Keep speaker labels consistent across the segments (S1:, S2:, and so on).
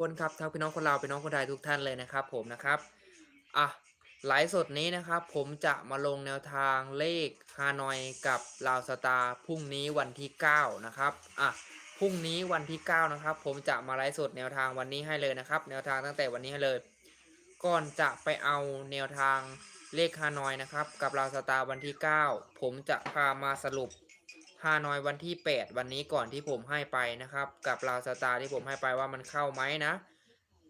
S1: คนครับทั้งพี่น้องคนลาวพี่น้องคนไทยทุกท่านเลยนะครับ ผมนะครับอะไลฟ์สดนี้นะครับ ผมจะมาลงแนวทางเลขฮานอยกับลาวสตาร์พรุ่งนี้วันที่9นะครับอะพรุ่งนี้วันที่9นะครับ ผมจะมาไลฟ์สดแนวทางวันนี้ให้เลยนะครับ แนวทางตั้งแต่วันนี้ให้เลย ก่อนจะไปเอาแนวทางเลขฮานอยนะครับ กับลาวสตาร์วันที่ 9 ผมจะพามาสรุป ฮานอยวันที่ 8 วันนี้ก่อนที่ผมให้ไปนะครับ กับลาวสตาร์ที่ผมให้ไปว่ามันเข้าไหมนะ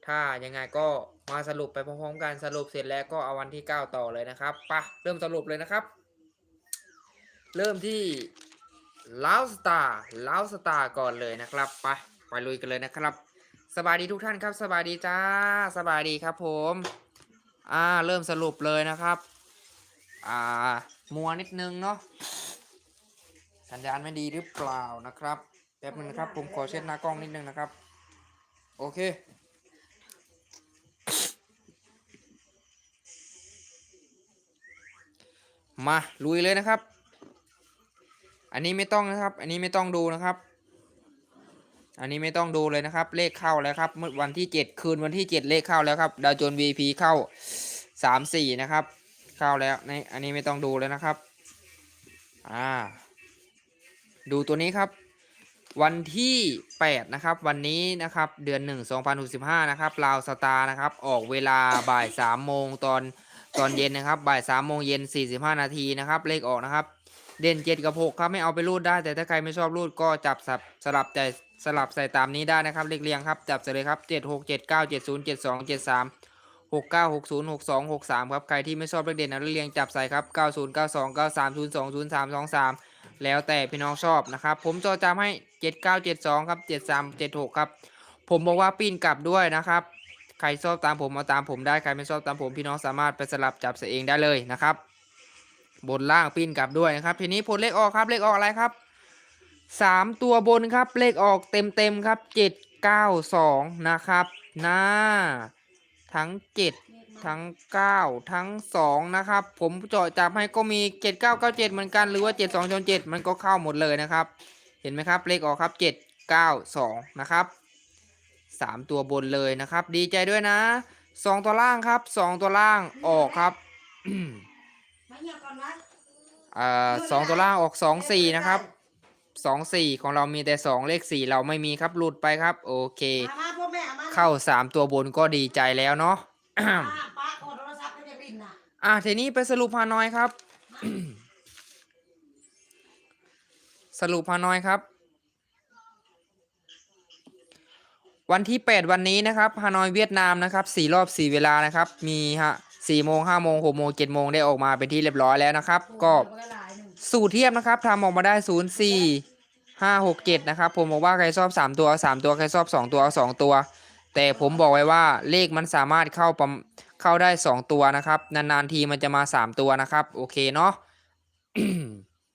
S1: ถ้ายังไงก็มาสรุปไปพร้อมๆกันสรุปเสร็จแล้วก็เอาวันที่ 9 ต่อเลยนะครับไปะเริ่มสรุปเลยนะครับ เริ่มที่ลาวสตาร์ลาวสตาร์ก่อนเลยนะครับไปไปลุยกันเลยนะครับสบายดีทุกท่านครับสบายดีจ้าสบายดีครับผมอ่าเริ่มสรุปเลยนะครับ อ่ามัวนิดนึงเนาะ สัญญาณไม่ดีหรือเปล่านะครับแป๊บนึงนะครับ ผมขอเช็ดหน้ากล้องนิดนึงนะครับ โอเค มาลุยเลยนะครับ อันนี้ไม่ต้องนะครับ อันนี้ไม่ต้องดูนะครับ อันนี้ไม่ต้องดูเลยนะครับ เลขเข้าแล้วครับเมื่อวันที่7คืนวันที่7เลขเข้าแล้วครับดาวโจน VP เข้า3 4นะครับ เข้าแล้วในอันนี้ไม่ต้องดูเลยนะครับ อ่า ดูตัวนี้ครับ วันที่ 8 นะครับ วันนี้นะครับ เดือน 1 2065 นะครับลาวสตาร์นะครับ ออกเวลาบ่าย3โมงตอนตอนเย็นนะครับ บ่าย3โมงเย็น 45 นาทีนะครับ เลขออกนะครับ เด่น 7 กับ 6 ครับ ไม่เอาไปรูดได้ แต่ถ้าใครไม่ชอบรูดก็จับสับสลับใจสลับใส่ตามนี้ได้นะครับ เลขเรียงครับ จับใส่เลยครับ 7 6 7 9 7 0 7 2 7 3 6 9 6 0 6 2 6 3 ครับ ใครที่ไม่ชอบเลขเด่นนะเลขเรียงจับใส่ครับ 9 0 9 2 9 3 0 2 0 3 2 3 แล้วแต่พี่น้องชอบนะครับ ผมจอจำให้ 7972 ครับ 7376 ครับ ผมบอกว่าปีนกลับด้วยนะครับ ใครชอบตามผมมาตามผมได้ ใครไม่ชอบตามผมพี่น้องสามารถไปสลับจับใส่เองได้เลยนะครับ บนล่างปีนกลับด้วยนะครับ ทีนี้ผลเลขออกครับ เลขออกอะไรครับ 3 ตัวบนครับ เลขออกเต็มเต็มๆครับ 792 นะครับหน้าทั้ง 7 ทั้ง 9 ทั้ง 2 นะครับ ผมเจาะจับให้ก็มี 7997 เหมือนกันหรือว่า 72ชน7มันก็เข้าหมดเลยนะครับ เห็นไหมครับเลขออกครับ 792 นะครับ 3 ตัวบนเลยนะครับ ดีใจด้วยนะ 2 ตัวล่างครับ 2 ตัวล่างออกครับ
S2: มาเหี่ยวก่อนวะ
S1: อ่าสองตัวล่างออก 2 4 นะครับ2 4ของเรามีแต่2เลข4เราไม่มีครับหลุดไปครับ โอเค
S2: มามาพ่อแม่มา
S1: เข้า3ตัวบนก็ดีใจแล้วเนาะ
S2: ป้าป้าขอโทรศัพท์ให้จะบินน่ะ
S1: อะทีนี้ไปสรุปฮานอยครับ สรุปฮานอยครับ วันที่ 8 วันนี้นะครับฮานอยเวียดนามนะครับสี่รอบ4เวลานะครับ มีฮะ4โมง5โมง6โมง7โมงได้ออกมาเป็นที่เรียบร้อยแล้วนะครับ ก็
S2: โอ้ยหลายหนึ่ง
S1: สูตรเทียบนะครับทำออกมาได้0 4 5 6 7นะครับ ผมบอกว่าใครชอบ3ตัวเอา3ตัวใครชอบ2ตัวเอา2ตัว แต่ผมบอกไว้ว่าเลขมันสามารถเข้าประมเข้าได้ 2 ตัวนะครับ นานๆทีมันจะมา 3 ตัวนะครับ โอเคเนาะ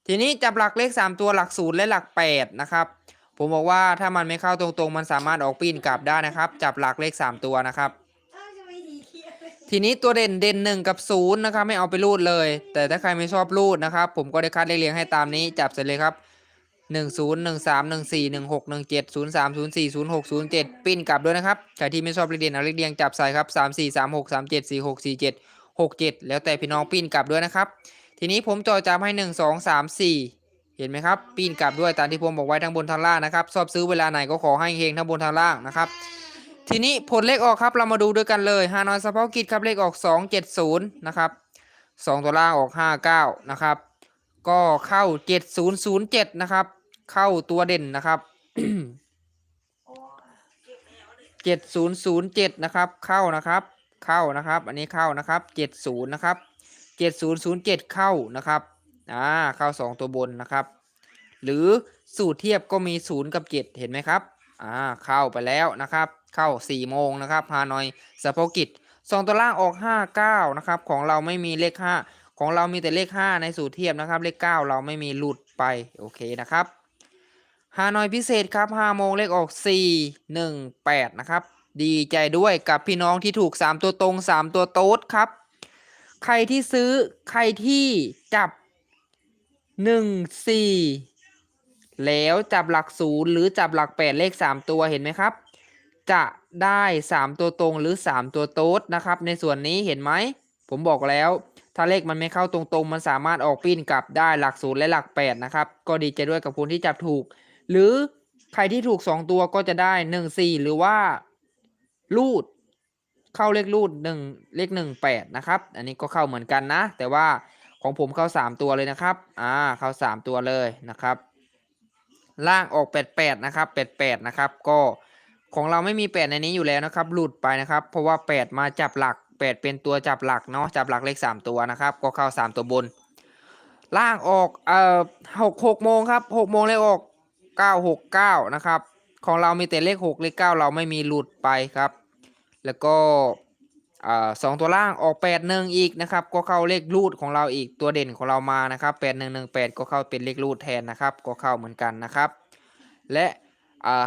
S1: ทีนี้จับหลักเลข 3 ตัวหลักศูนย์และหลัก 8 นะครับ ผมบอกว่าถ้ามันไม่เข้าตรงๆ มันสามารถออกปีนกลับได้นะครับ จับหลักเลข 3 ตัวนะครับ
S2: เอ้าจะไม่ดีเที่ยเลย
S1: ทีนี้ตัวเด่นเด่นหนึ่งกับศูนย์นะครับไม่เอาไปรูดเลย แต่ถ้าใครไม่ชอบรูดนะครับ ผมก็ได้คัดเลขเรียงให้ตามนี้จับเสร็จเลยครับ หนึ่งศูนย์หนึ่งสามหนึ่งสี่หนึ่งหกหนึ่งเจ็ดศูนย์สามศูนย์สี่ศูนย์หกศูนย์เจ็ดปิ้นกลับด้วยนะครับใครที่ไม่ชอบเลขเด่นเอาเลขเรียงจับใส่ครับสามสี่สามหกสามเจ็ดสี่หกสี่เจ็ดหกเจ็ดแล้วแต่พี่น้องปิ้นกลับด้วยนะครับ ทีนี้ผมจอจำให้หนึ่งสองสามสี่เห็นไหมครับปิ้นกลับด้วยตามที่ผมบอกไว้ทั้งบนทั้งล่างนะครับชอบซื้อเวลาไหนก็ขอให้เฮงทั้งบนทั้งล่างนะครับ ทีนี้ผลเลขออกครับเรามาดูด้วยกันเลยฮานอยเฉพาะกิจครับเลขออก270นะครับ2ตัวล่างออก59นะครับ ก็เข้า7007นย์ศูนย์เจ็ดนะครับ เข้าตัวเด่นนะครับ
S2: โอ้ยเก็บแล้วเลย
S1: 7007นะครับ เข้านะครับ เข้านะครับ อันนี้เข้านะครับ70นย์นะครับ7007เจ็ดเข้านะครับอ่าเข้า2ตัวบนนะครับ หรือสูตรเทียบก็มี0กับ7เห็นไหมครับอ่าเข้าไปแล้วนะครับ เข้า4โมงนะครับฮานอยสปอกิจสองตัวล่างออก59นะครับ ของเราไม่มีเลข5 ของเรามีแต่เลข 5 ในสูตรเทียบนะครับ เลข 9 เราไม่มีหลุดไป โอเคนะครับฮานอยพิเศษครับ5โมงเลขออก 4 1 8 นะครับ ดีใจด้วยกับพี่น้องที่ถูก 3 ตัวตรง 3 ตัวโต๊ดครับ ใครที่ซื้อใครที่จับ 1 4 แล้วจับหลักศูนย์หรือจับหลัก 8 เลข 3 ตัวเห็นไหมครับ จะได้ 3 ตัวตรงหรือ 3 ตัวโต๊ดนะครับ ในส่วนนี้เห็นไหม ผมบอกแล้ว ถ้าเลขมันไม่เข้าตรงๆ มันสามารถออกปิ้นกลับได้หลักศูนย์และหลัก8นะครับ ก็ดีใจด้วยกับคนที่จับถูก หรือใครที่ถูก2ตัวก็จะได้1 4หรือว่าลูดเข้าเลขรูดหนึ่งเลขหนึ่งแปดนะครับ อันนี้ก็เข้าเหมือนกันนะ แต่ว่าของผมเข้าสามตัวเลยนะครับ อ่า เข้าสามตัวเลยนะครับ ล่างออกแปดแปดนะครับแปดแปดนะครับ ก็ของเราไม่มีแปดในนี้อยู่แล้วนะครับ หลุดไปนะครับ เพราะว่าแปดมาจับหลัก แปดเป็นตัวจับหลักเนาะจับหลักเลขสามตัวนะครับ ก็เข้าสามตัวบน ล่างออกเอ่อหกหกโมงครับหกโมงเลขออกเก้าหกเก้านะครับ ของเรามีแต่เลขหกเลขเก้าเราไม่มีหลุดไปครับ แล้วก็สองตัวล่างออกแปดหนึ่งอีกนะครับ ก็เข้าเลขรูดของเราอีกตัวเด่นของเรามานะครับแปดหนึ่งหนึ่งแปดก็เข้าเป็นเลขรูดแทนนะครับ ก็เข้าเหมือนกันนะครับ และ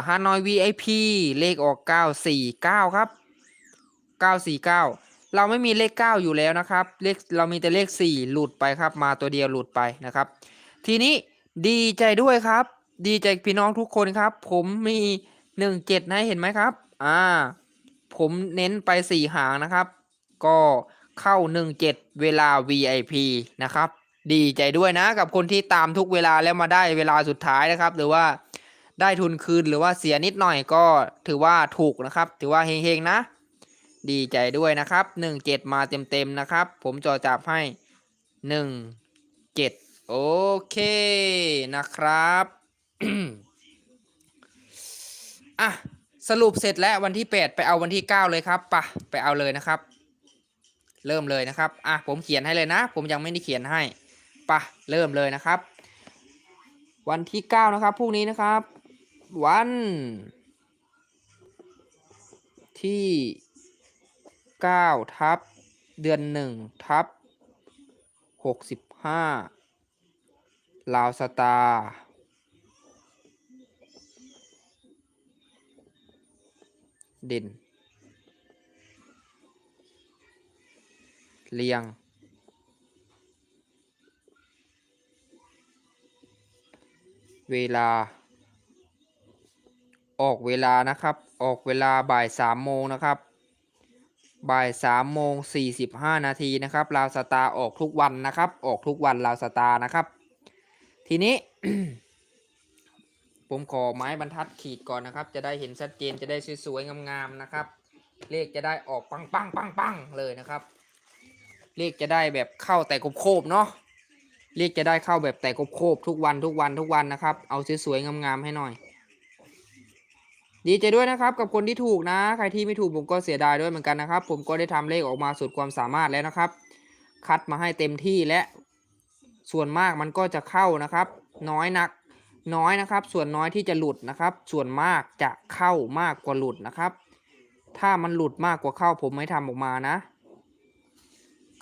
S1: ฮานอย VIP เลขออก 949 ครับ 949 เราไม่มีเลข 9 อยู่แล้วนะครับ เลขเรามีแต่เลข 4 หลุดไปครับ มาตัวเดียวหลุดไปนะครับ ทีนี้ดีใจด้วยครับ ดีใจพี่น้องทุกคนครับ ผมมี 17นะเห็นไหมครับ อ่า ผมเน้นไปสี่หางนะครับ ก็เข้า 17 เวลา VIP นะครับ ดีใจด้วยนะกับคนที่ตามทุกเวลาแล้วมาได้เวลาสุดท้ายนะครับ หรือว่าได้ทุนคืนหรือว่าเสียนิดหน่อยก็ถือว่าถูกนะครับ ถือว่าเฮงๆนะ ดีใจด้วยนะครับ17มาเต็มๆนะครับ ผมจอจับให้17โอเคนะครับอะสรุปเสร็จแล้ววันที่8ไปเอาวันที่9เลยครับปะไปเอาเลยนะครับ เริ่มเลยนะครับอะผมเขียนให้เลยนะ ผมยังไม่ได้เขียนให้ปะเริ่มเลยนะครับ วันที่9นะครับพรุ่งนี้นะครับ วันที่ 9ทับ เดือน1ทับ65ลาวสตาร์เด่น เรียง เวลา ออกเวลานะครับ ออกเวลาบ่ายสามโมงนะครับ บ่ายสามโมงสี่สิบห้านาทีนะครับลาวสตาร์ออกทุกวันนะครับ ออกทุกวันลาวสตาร์นะครับ ทีนี้ ผมขอไม้บรรทัดขีดก่อนนะครับ จะได้เห็นชัดเจนจะได้สวยๆงามๆนะครับ เลขจะได้ออกปังปังปังปังเลยนะครับ เลขจะได้แบบเข้าแต่โคบเนาะเลขจะได้เข้าแบบแต่โคบทุกวันทุกวันทุกวันนะครับ เอาสวยๆงามๆให้หน่อย ดีใจด้วยนะครับกับคนที่ถูกนะ ใครที่ไม่ถูกผมก็เสียดายด้วยเหมือนกันนะครับ ผมก็ได้ทำเลขออกมาสุดความสามารถแล้วนะครับ คัดมาให้เต็มที่และส่วนมากมันก็จะเข้านะครับ น้อยนักน้อยนะครับ ส่วนน้อยที่จะหลุดนะครับ ส่วนมากจะเข้ามากกว่าหลุดนะครับ ถ้ามันหลุดมากกว่าเข้า ผมไม่ทำออกมานะ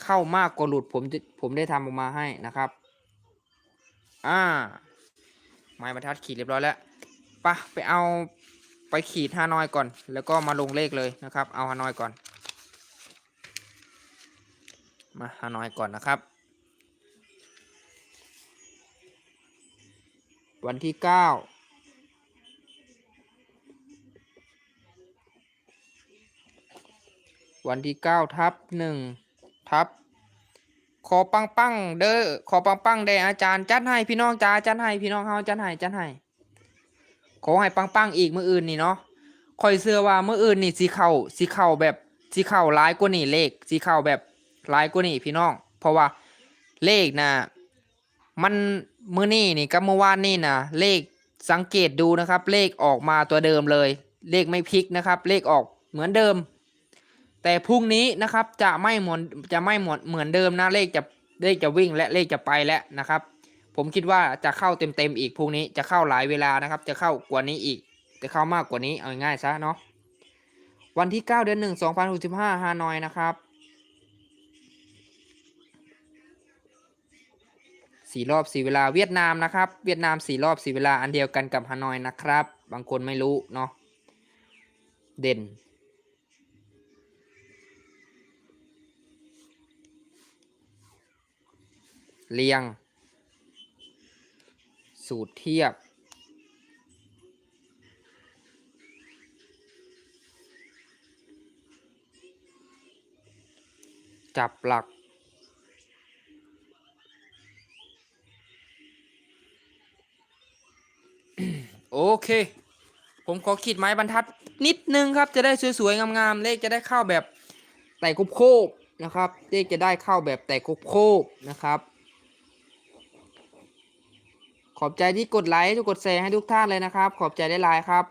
S1: เข้ามากกว่าหลุดผมจะผมได้ทำออกมาให้นะครับอ่าไม้บรรทัดขีดเรียบร้อยแล้วปะไปเอา ไปขีดฮานอยก่อน แล้วก็มาลงเลขเลยนะครับ เอาฮานอยก่อน มาฮานอยก่อนนะครับ วันที่เก้าวันที่เก้าทับหนึ่งทับขอปังปังเด้อขอปังปังเด้ออาจารย์จัดให้พี่น้องจ้าจัดให้พี่น้องเฮาจัดให้จัดให้ ขอให้ปังปังอีกมื้ออื่นนี่เนาะคอยเชื่อว่ามื้ออื่นนี่สิเข้าสิเข้าแบบสิเข้าหลายกว่านี่เลขสิเข้าแบบหลายกว่านี่พี่น้อง เพราะว่าเลขนะมันมื้อนี้นี่กับเมื่อวานนี่นะเลขสังเกตดูนะครับ เลขออกมาตัวเดิมเลย เลขไม่พลิกนะครับ เลขออกเหมือนเดิม แต่พรุ่งนี้นะครับจะไม่เหมือนจะไม่หมดเหมือนเดิมนะเลขจะเลขจะวิ่งและเลขจะไปแล้วนะครับ ผมคิดว่าจะเข้าเต็มๆอีกพรุ่งนี้จะเข้าหลายเวลานะครับ จะเข้ากว่านี้อีก จะเข้ามากกว่านี้เอาง่ายๆซะเนาะวันที่ 9 เดือน 1 2065ฮานอยนะครับ สี่รอบสี่เวลาเวียดนามนะครับ เวียดนามสี่รอบสี่เวลาอันเดียวกันกับฮานอยนะครับ บางคนไม่รู้เนาะเด่นเรียง สูตรเทียบ จับหลัก โอเค ผมขอขีดไม้บรรทัดนิดนึงครับ จะได้สวยๆ งามๆ เลขจะได้เข้าแบบแต่กบโคบนะครับ เลขจะได้เข้าแบบแต่กบโคบนะครับ ขอบใจที่กดไลค์ทุกกดแชร์ให้ทุกท่านเลยนะครับ ขอบใจได้หลายครับ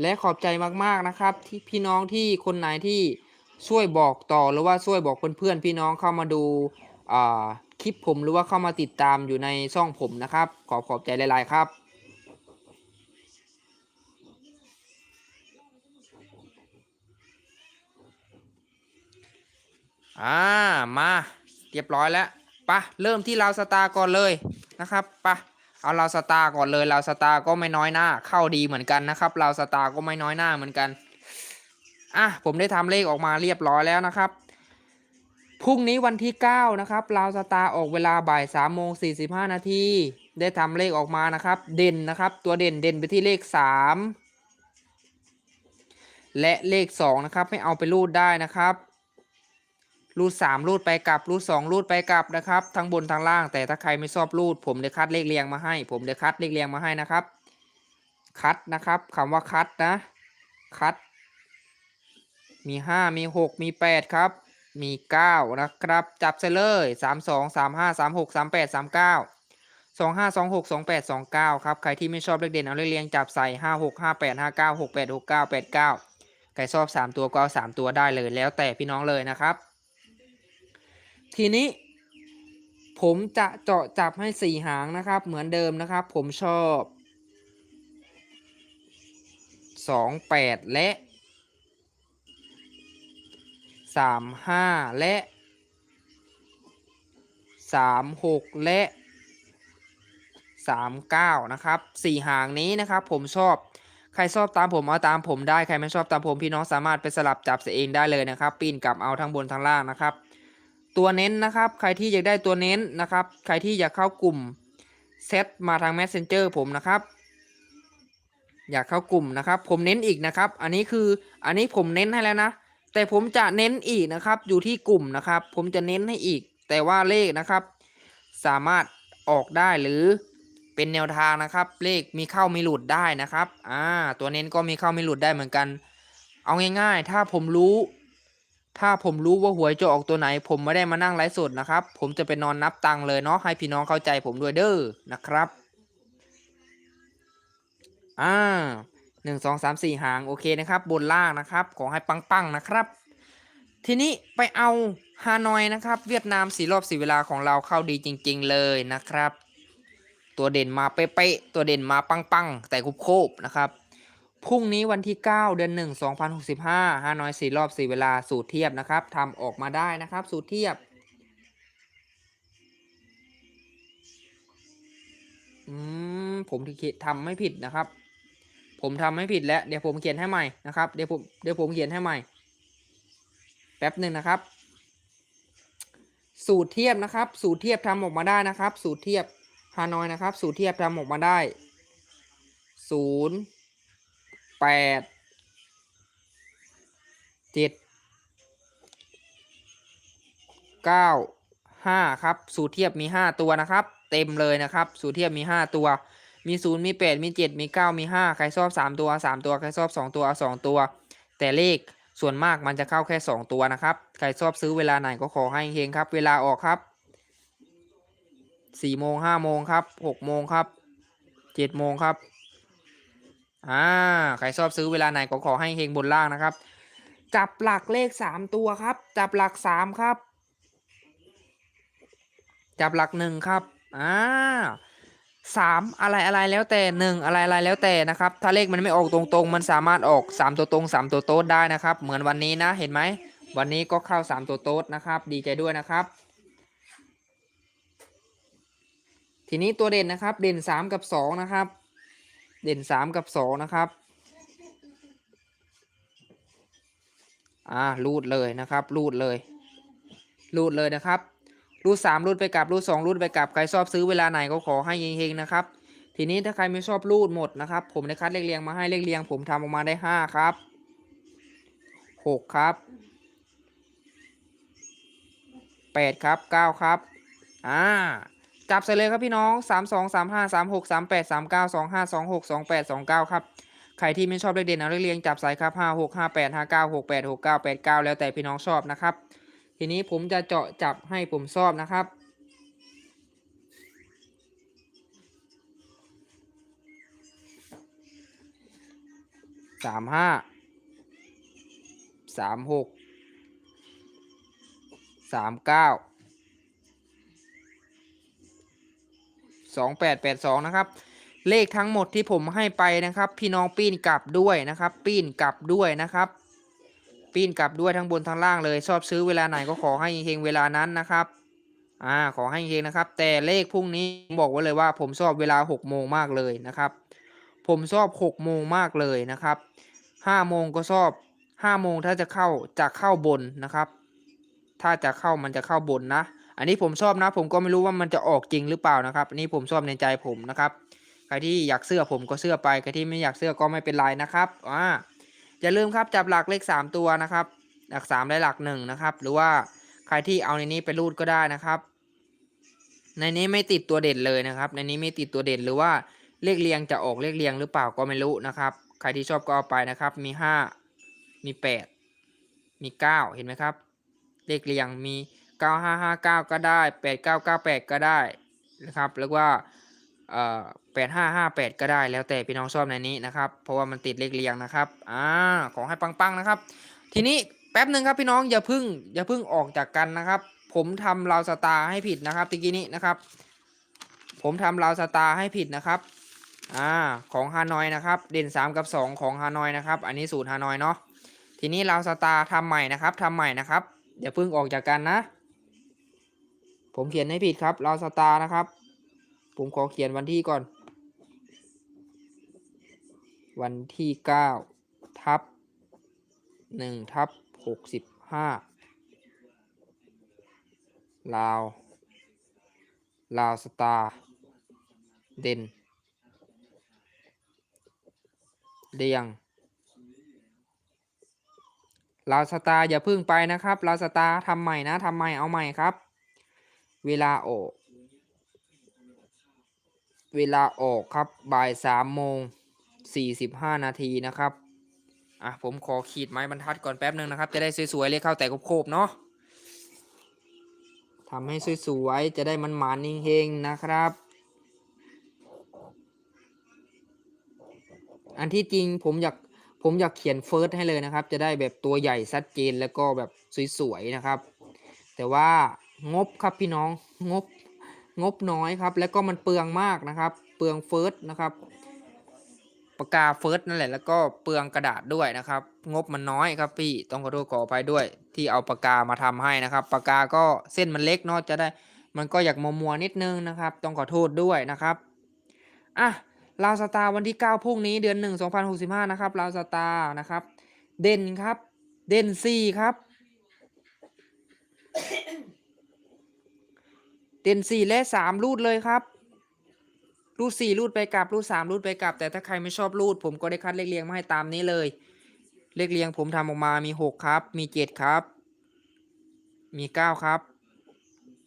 S1: และขอบใจมากๆนะครับ ที่พี่น้องที่คนไหนที่ช่วยบอกต่อหรือว่าช่วยบอกเพื่อนๆพี่น้องเข้ามาดูาคลิปผมหรือว่าเข้ามาติดตามอยู่ในช่องผมนะครับ ขอขอบใจหลายๆครับอ่ามา เรียบร้อยแล้วปะเริ่มที่ลาวสตาร์ก่อนเลยนะครับปะ เอาลาวสตาร์ก่อนเลยลาวสตาร์ก็ไม่น้อยหน้า เข้าดีเหมือนกันนะครับลาวสตาร์ก็ไม่น้อยหน้าเหมือนกันอะผมได้ทำเลขออกมาเรียบร้อยแล้วนะครับพรุ่งนี้วันที่ 9 นะครับลาวสตาร์ออกเวลาบ่าย3โมง45นาที ได้ทำเลขออกมานะครับ เด่นนะครับ ตัวเด่นเด่นไปที่เลข 3 และเลข 2 นะครับ ไม่เอาไปรูดได้นะครับ รูดสามรูดไปกลับรูดสองรูดไปกลับนะครับทั้งบนทั้งล่าง แต่ถ้าใครไม่ชอบรูด ผมได้คัดเลขเรียงมาให้ ผมได้คัดเลขเรียงมาให้นะครับ คัดนะครับคำว่าคัดนะ คัด มีห้ามีหกมีแปดครับ มีเก้านะครับ จับเซเลยสามสองสามห้าสามหกสามแปดสามเก้าสองห้าสองหกสองแปดสองเก้าครับใครที่ไม่ชอบเลขเด่นเอาเลขเรียงจับใส่ห้าหกห้าแปดห้าเก้าหกแปดหกเก้าแปดเก้าใครชอบสามตัวก็เอาสามตัวได้เลยแล้วแต่พี่น้องเลยนะครับ ทีนี้ ผมจะเจาะจับให้สี่หางนะครับ เหมือนเดิมนะครับ ผมชอบสองแปดและสามห้าและสามหกและสามเก้านะครับสี่หางนี้นะครับ ผมชอบใครชอบตามผมเอาตามผมได้ใครไม่ชอบตามผมพี่น้องสามารถไปสลับจับเสียเองได้เลยนะครับ ปีนกลับเอาทั้งบนทั้งล่างนะครับ ตัวเน้นนะครับ ใครที่อยากได้ตัวเน้นนะครับ ใครที่อยากเข้ากลุ่มเซตมาทาง Messenger ผมนะครับ อยากเข้ากลุ่มนะครับ ผมเน้นอีกนะครับ อันนี้คืออันนี้ผมเน้นให้แล้วนะ แต่ผมจะเน้นอีกนะครับ อยู่ที่กลุ่มนะครับ ผมจะเน้นให้อีก แต่ว่าเลขนะครับ สามารถออกได้หรือเป็นแนวทางนะครับ เลขมีเข้ามีหลุดได้นะครับ อ่า ตัวเน้นก็มีเข้ามีหลุดได้เหมือนกัน เอาง่ายๆ ถ้าผมรู้ ถ้าผมรู้ว่าหวยจะออกตัวไหน ผมไม่ได้มานั่งไลฟ์สดนะครับ ผมจะไปนอนนับตังค์เลยเนาะให้พี่น้องเข้าใจผมด้วยเด้อนะครับ อ่าหนึ่งสองสามสี่หางโอเคนะครับ บนล่างนะครับ ขอให้ปังๆนะครับ ทีนี้ไปเอาฮานอยนะครับ เวียดนามสีรอบสีเวลาของเราเข้าดีจริง ๆ เลยนะครับ ตัวเด่นมาเป๊ะๆตัวเด่นมาปังๆแต่คุบโคบนะครับ พรุ่งนี้วันที่ 9 เดือน 1 2065ฮานอยสี่รอบสี่เวลาสูตรเทียบนะครับทำออกมาได้นะครับ สูตรเทียบ อืม ผมทำไม่ผิดนะครับ ผมทำไม่ผิดแล้วเดี๋ยวผมเขียนให้ใหม่นะครับ เดี๋ยวผมเดี๋ยวผมเขียนให้ใหม่ แป๊บหนึ่งนะครับ สูตรเทียบนะครับ สูตรเทียบทำออกมาได้นะครับ สูตรเทียบฮานอยนะครับ สูตรเทียบทำออกมาได้ศูนย์ แปดเจ็ดเก้าห้าครับ สูตรเทียบมีห้าตัวนะครับ เต็มเลยนะครับ สูตรเทียบมีห้าตัว มีศูนย์มีแปดมีเจ็ดมีเก้ามีห้าใครชอบสามตัวสามตัวใครชอบสองตัวสองตัว แต่เลขส่วนมากมันจะเข้าแค่สองตัวนะครับ ใครชอบซื้อเวลาไหนก็ขอให้เฮงครับ เวลาออกครับสี่โมงห้าโมงครับหกโมงครับเจ็ดโมงครับ อ่าใครชอบซื้อเวลาไหนก็ขอให้เฮงบนล่างนะครับ จับหลักเลขสามตัวครับ จับหลักสามครับ จับหลักหนึ่งครับอ่าสามอะไรอะไรแล้วแต่หนึ่งอะไรอะไรแล้วแต่นะครับ ถ้าเลขมันไม่ออกตรงๆ มันสามารถออกสามตัวตรงสามตัวโต๊ดได้นะครับ เหมือนวันนี้นะเห็นไหมวันนี้ก็เข้าสามตัวโต๊ดนะครับ ดีใจด้วยนะครับ ทีนี้ตัวเด่นนะครับ เด่นสามกับสองนะครับ เด่นสามกับสองนะครับ อ่ารูดเลยนะครับ รูดเลย รูดเลยนะครับ รูดสามรูดไปกลับรูดสองรูดไปกลับใครชอบซื้อเวลาไหนก็ขอให้เฮงๆนะครับ ทีนี้ถ้าใครไม่ชอบรูดหมดนะครับ ผมได้คัดเลขเรียงมาให้เลขเรียง ผมทำออกมาได้ห้าครับหกครับ8ครับ9ครับ อ่า จับใส่เลยครับพี่น้อง 3 2 3 5 3 6 3 8 3 9 2 5 2 6 2 8 2 9 ครับ ใครที่ไม่ชอบเลขเด่นเอาเลขเรียงจับใส่ครับ5 6 5 8 5 9 6 8 6 9 8 9 แล้วแต่พี่น้องชอบนะครับ ทีนี้ผมจะเจาะจับให้ผมชอบนะครับ สามห้า สามหก สามเก้า สองแปดแปดสองนะครับ เลขทั้งหมดที่ผมให้ไปนะครับ พี่น้องปีนกลับด้วยนะครับ ปีนกลับด้วยนะครับ ปีนกลับด้วยทั้งบนทั้งล่างเลย ชอบซื้อเวลาไหนก็ขอให้เฮงเวลานั้นนะครับอ่าขอให้เฮงนะครับ แต่เลขพรุ่งนี้บอกไว้เลยว่า ผมชอบเวลาหกโมงมากเลยนะครับ ผมชอบหกโมงมากเลยนะครับห้าโมงก็ชอบห้าโมงถ้าจะเข้าจะเข้าบนนะครับ ถ้าจะเข้ามันจะเข้าบนนะ อันนี้ผมชอบนะ ผมก็ไม่รู้ว่ามันจะออกจริงหรือเปล่านะครับอันนี้ผมชอบในใจผมนะครับใครที่อยากเสื้อผมก็เสื้อไปใครที่ไม่อยากเสื้อก็ไม่เป็นไรนะครับอ่าอย่าลืมครับจับหลักเลขสามตัวนะครับ หลักสามและหลักหนึ่งนะครับหรือว่าใครที่เอาในนี้ไปรูดก็ได้นะครับ ในนี้ไม่ติดตัวเด่นเลยนะครับ ในนี้ไม่ติดตัวเด่นหรือว่าเลขเรียงจะออกเลขเรียงหรือเปล่าก็ไม่รู้นะครับใครที่ชอบก็เอาไปนะครับมีห้ามีแปดมีเก้าเห็นไหมครับ เลขเรียงมี เก้าห้าห้าเก้าก็ได้แปดเก้าเก้าแปดก็ได้นะครับแล้วว่าเอ่อแปดห้าห้าแปดก็ได้แล้วแต่พี่น้องชอบในนี้นะครับ เพราะว่ามันติดเลขเรียงนะครับอ่าขอให้ปังๆนะครับ ทีนี้แป๊บหนึ่งครับพี่น้องอย่าพึ่งอย่าพึ่งออกจากกันนะครับ ผมทำราวสตาร์ให้ผิดนะครับตะกี้นี้นะครับ ผมทำราวสตาร์ให้ผิดนะครับอ่าของฮานอยนะครับ เด่น 3 กับ 2 ของฮานอยนะครับ อันนี้สูตรฮานอยเนาะทีนี้ราวสตาร์ทำใหม่นะครับทำใหม่นะครับอย่าพิ่งออกจากกันนะ ผมเขียนให้ผิดครับราสตาร์นะครับ ผมขอเขียนวันที่ก่อน วันที่9ทับ1ทับ65ลาวลาวสตาร์เด่นเรียงลาวสตาร์อย่าพึ่งไปนะครับลาวสตาร์ทำใหม่นะทำใหม่เอาใหม่ครับ เวลาออก เวลาออกครับบ่ายสามโมงสี่สิบห้านาทีนะครับอะผมขอขีดไม้บรรทัดก่อนแป๊บหนึ่งนะครับ จะได้สวยๆเลยเข้าแต่โคบๆเนาะทำให้สวยๆจะได้มันหมานๆเฮงๆนะครับ อันที่จริงผมอยากผมอยากเขียนเฟิร์สให้เลยนะครับ จะได้แบบตัวใหญ่ชัดเจนแล้วก็แบบสวยๆนะครับ แต่ว่า งบครับพี่น้องงบงบน้อยครับ แล้วก็มันเปลืองมากนะครับ เปลืองเฟิร์สนะครับปากกาเฟิร์สนั่นแหละแล้วก็เปลืองกระดาษด้วยนะครับ งบมันน้อยครับพี่ต้องขอโทษขออภัยด้วย ที่เอาปากกามาทำให้นะครับปากกาก็เส้นมันเล็กเนาะจะได้ มันก็อยากมัวมัวนิดนึงนะครับ ต้องขอโทษด้วยนะครับอะลาวสตาร์วันที่ 9พรุ่งนี้เดือน 1 2065 นะครับลาวสตาร์นะครับ เด่นครับ เด่น4ครับ เด่น4และ3รูดเลยครับ รูด4รูดไปกลับ รูด3รูดไปกลับ แต่ถ้าใครไม่ชอบรูด ผมก็ได้คัดเลขเรียงมาให้ตามนี้เลย เลขเรียงผมทำออกมามี6ครับ มี7ครับ มี9ครับ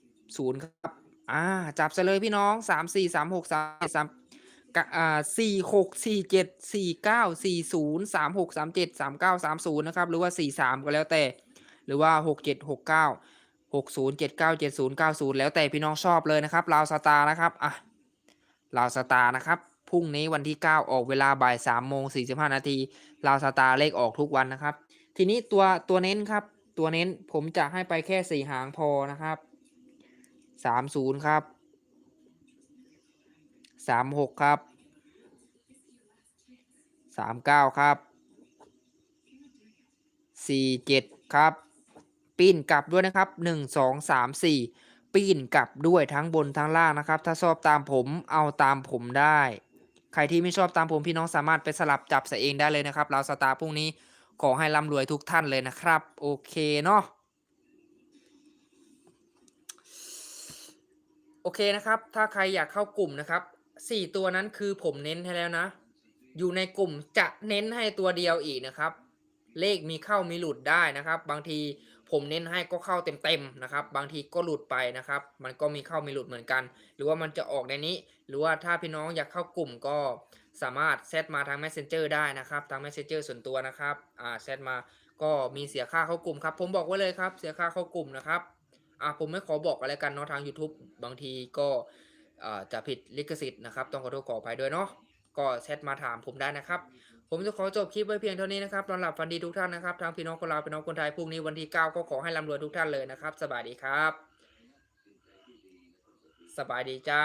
S1: 0ครับ อ่า จับซะเลยพี่น้อง3 4 3 6 3 3กะอ่าสี่หกสี่เจ็ดสี่เก้าสี่ศูนย์สามหกสามเจ็ดสามเก้าสามศูนย์นะครับ หรือว่าสี่สามก็แล้วแต่ หรือว่าหกเจ็ดหกเก้า หกศูนย์เจ็ดเก้าเจ็ดศูนย์เก้าศูนย์แล้วแต่พี่น้องชอบเลยนะครับลาวสตาร์นะครับอะลาวสตาร์นะครับพรุ่งนี้วันที่เก้าออกเวลาบ่ายสามโมงสี่สิบห้านาทีลาวสตาร์เลขออกทุกวันนะครับ ทีนี้ตัวตัวเน้นครับ ตัวเน้นผมจะให้ไปแค่สี่หางพอนะครับสามศูนย์ครับสามหกครับสามเก้าครับสี่เจ็ดครับ ปีนกลับด้วยนะครับหนึ่งสองสามสี่ปีนกลับด้วยทั้งบนทั้งล่างนะครับ ถ้าชอบตามผมเอาตามผมได้ ใครที่ไม่ชอบตามผมพี่น้องสามารถไปสลับจับใส่เองได้เลยนะครับเราสตาร์พรุ่งนี้ขอให้ร่ำรวยทุกท่านเลยนะครับ โอเคเนาะโอเคนะครับ ถ้าใครอยากเข้ากลุ่มนะครับสี่ตัวนั้นคือผมเน้นให้แล้วนะ อยู่ในกลุ่มจะเน้นให้ตัวเดียวอีกนะครับ เลขมีเข้ามีหลุดได้นะครับ บางที ผมเน้นให้ก็เข้าเต็มๆนะครับ บางทีก็หลุดไปนะครับ มันก็มีเข้ามีหลุดเหมือนกัน หรือว่ามันจะออกในนี้ หรือว่าถ้าพี่น้องอยากเข้ากลุ่มก็สามารถแซดมาทาง Messenger ได้นะครับ ทาง Messenger ส่วนตัวนะครับอ่าแซดมาก็มีเสียค่าเข้ากลุ่มครับ ผมบอกไว้เลยครับ เสียค่าเข้ากลุ่มนะครับอ่าผมไม่ขอบอกอะไรกันเนาะทาง YouTube บางทีก็อ่าจะผิดลิขสิทธิ์นะครับ ต้องขอโทษขออภัยด้วยเนาะก็แชทมาถามผมได้นะครับ ผมจะขอจบคลิปไว้เพียงเท่านี้นะครับนอนหลับฝันดีทุกท่านนะครับทั้งพี่น้องคนลาวพี่น้องคนไทยพรุ่งนี้วันที่ 9 ก็ขอให้ร่ำรวยทุกท่านเลยนะครับ สบายดีครับ สบายดีจ้า